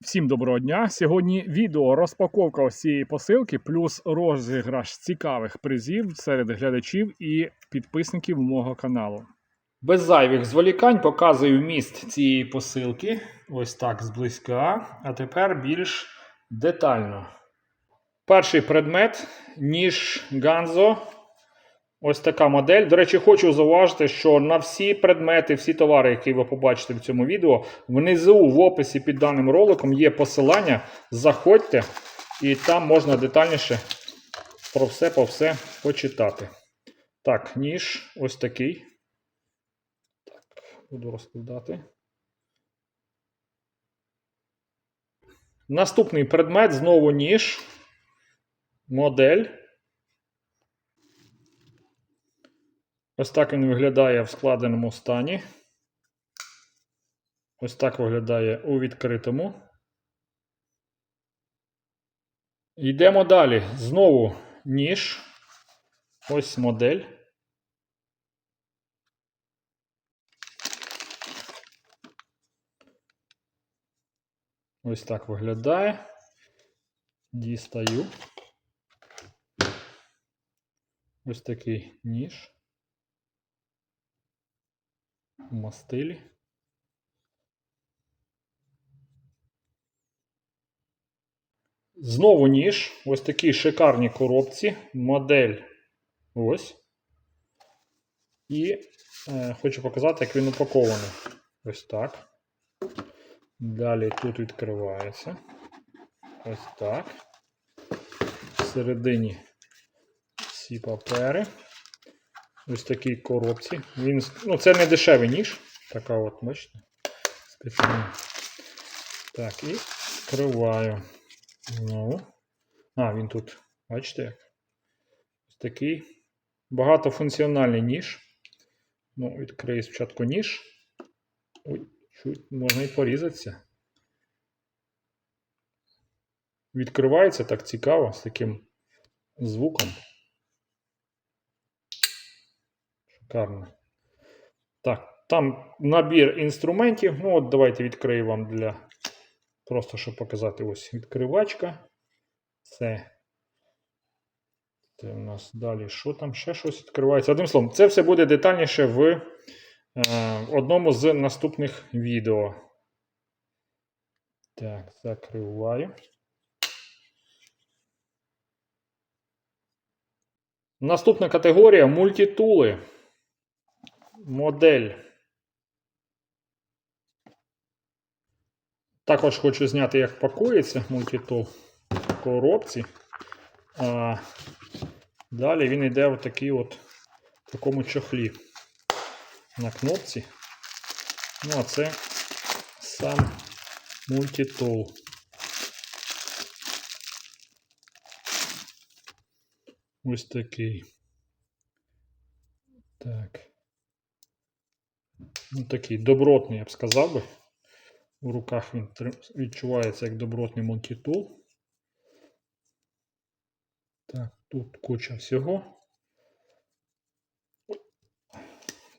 Всім доброго дня! Сьогодні відео розпаковка ось посилки, плюс розіграш цікавих призів серед глядачів і підписників мого каналу. Без зайвих зволікань показую міст цієї посилки. Ось так зблизька. А тепер більш детально. Перший предмет ніж Ганзо. Ось така модель. До речі, хочу зауважити, що на всі предмети, всі товари, які ви побачите в цьому відео, внизу в описі під даним роликом є посилання. Заходьте, і там можна детальніше про все по все почитати. Так, ніж ось такий. Так, буду розкладати. Наступний предмет знову ніж. Модель. Ось так він виглядає в складеному стані. Ось так виглядає у відкритому. Йдемо далі. Знову ніж. Ось модель. Ось так виглядає. Дістаю. Ось такий ніж. В мастилі. Знову ніж. Ось такі шикарні коробці. Модель ось. І е, хочу показати, як він упакований. Ось так. Далі тут відкривається. Ось так. Всередині всі папери. Ось такій коробці. Він, ну, це не дешевий ніж. Така от, бачите? Спеціально. Так, і відкриваю. Знову. А, він тут, бачите як? Ось такий багатофункціональний ніж. Ну, відкрию спочатку ніж. Ой, чуть можна і порізатися. Відкривається так цікаво з таким звуком. Шикарно. Так, там набір інструментів. Ну, от давайте відкрию вам для. Просто щоб показати ось відкривачка. Це. Це у нас далі. Що там? Ще щось відкривається. Одним словом, це все буде детальніше в е, одному з наступних відео. Так, закриваю. Наступна категорія мультитули. Модель. Також хочу зняти, як пакується мультитул в коробці. А далі він йде в такий от в такому чохлі на кнопці. Ну, а це сам мультитул. Ось такий. Так. Ну, такий добротний, я б сказав би. У руках він відчувається як добротний мультитул. Так, тут куча всього.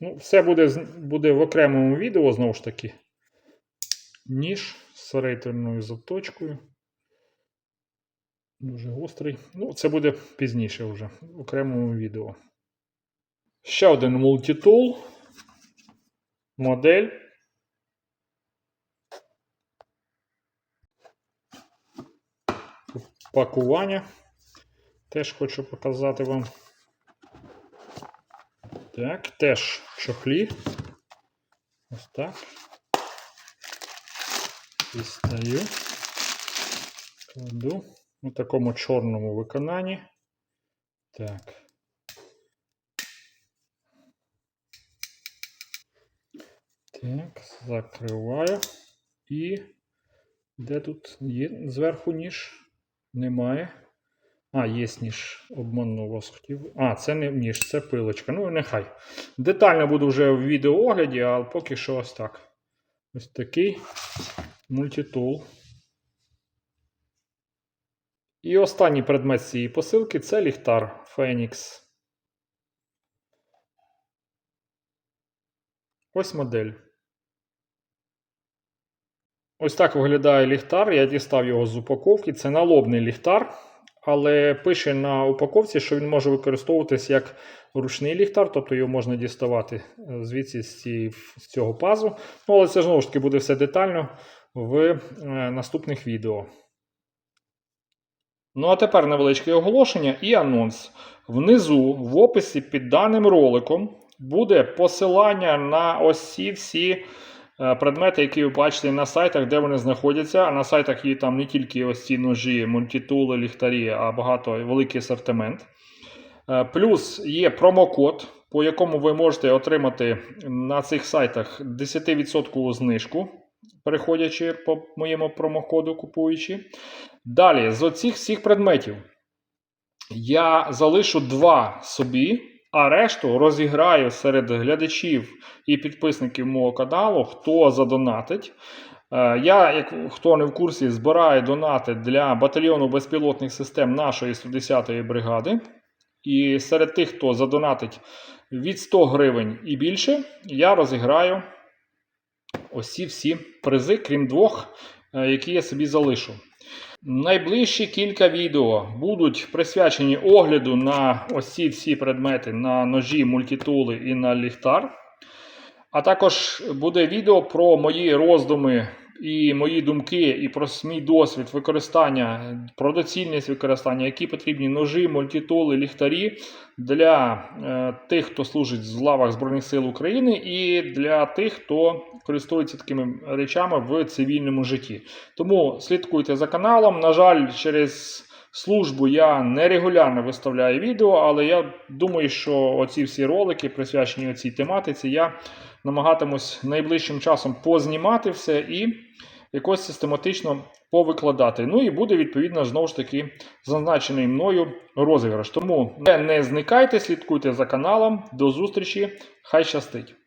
Ну, все буде, буде в окремому відео, знову ж таки. Ніж з рейтерною заточкою. Дуже гострий. Ну, це буде пізніше вже в окремому відео. Ще один мультитул. Модель. Пакування. Теж хочу показати вам. Так, теж чохлі. Ось так. Дістаю. Кладу у такому чорному виконанні. Так. Так, закриваю. І де тут є зверху ніж? Немає. А, є ніж. Обманув вас хотів. А, це не ніж, це пилочка. Ну, нехай. Детально буду вже в відеоогляді, а поки що ось так. Ось такий мультитул. І останній предмет цієї посилки це ліхтар Phoenix. Ось модель. Ось так виглядає ліхтар. Я дістав його з упаковки. Це налобний ліхтар, але пише на упаковці, що він може використовуватись як ручний ліхтар, тобто його можна діставати е, звідси з, цього пазу. Ну, але це знову ж таки буде все детально в е, наступних відео. Ну, а тепер невеличке оголошення і анонс. Внизу в описі під даним роликом буде посилання на ось ці всі предмети, які ви бачите на сайтах, де вони знаходяться. А на сайтах є там не тільки ось ці ножі, мультитули, ліхтарі, а багато великий асортимент. Е, Плюс є промокод, по якому ви можете отримати на цих сайтах 10% знижку, переходячи по моєму промокоду, купуючи. Далі, з оцих всіх предметів я залишу два собі, а решту розіграю серед глядачів і підписників мого каналу, хто задонатить. Е, Я, як хто не в курсі, збираю донати для батальйону безпілотних систем нашої 110-ї бригади. І серед тих, хто задонатить від 100 гривень і більше, я розіграю ось ці всі призи, крім двох, е, які я собі залишу. Найближчі кілька відео будуть присвячені огляду на ось ці всі предмети на ножі, мультитули і на ліхтар. А також буде відео про мої роздуми і мої думки, і про мій досвід використання, про доцільність використання, які потрібні ножі, мультитули, ліхтарі для е, тих, хто служить в лавах Збройних сил України, і для тих, хто користується такими речами в цивільному житті. Тому слідкуйте за каналом. На жаль, через службу я нерегулярно виставляю відео, але я думаю, що оці всі ролики, присвячені цій тематиці, я намагатимусь найближчим часом познімати все і якось систематично повикладати. Ну і буде відповідно знову ж таки зазначений мною розіграш. Тому не зникайте, слідкуйте за каналом. До зустрічі, хай щастить!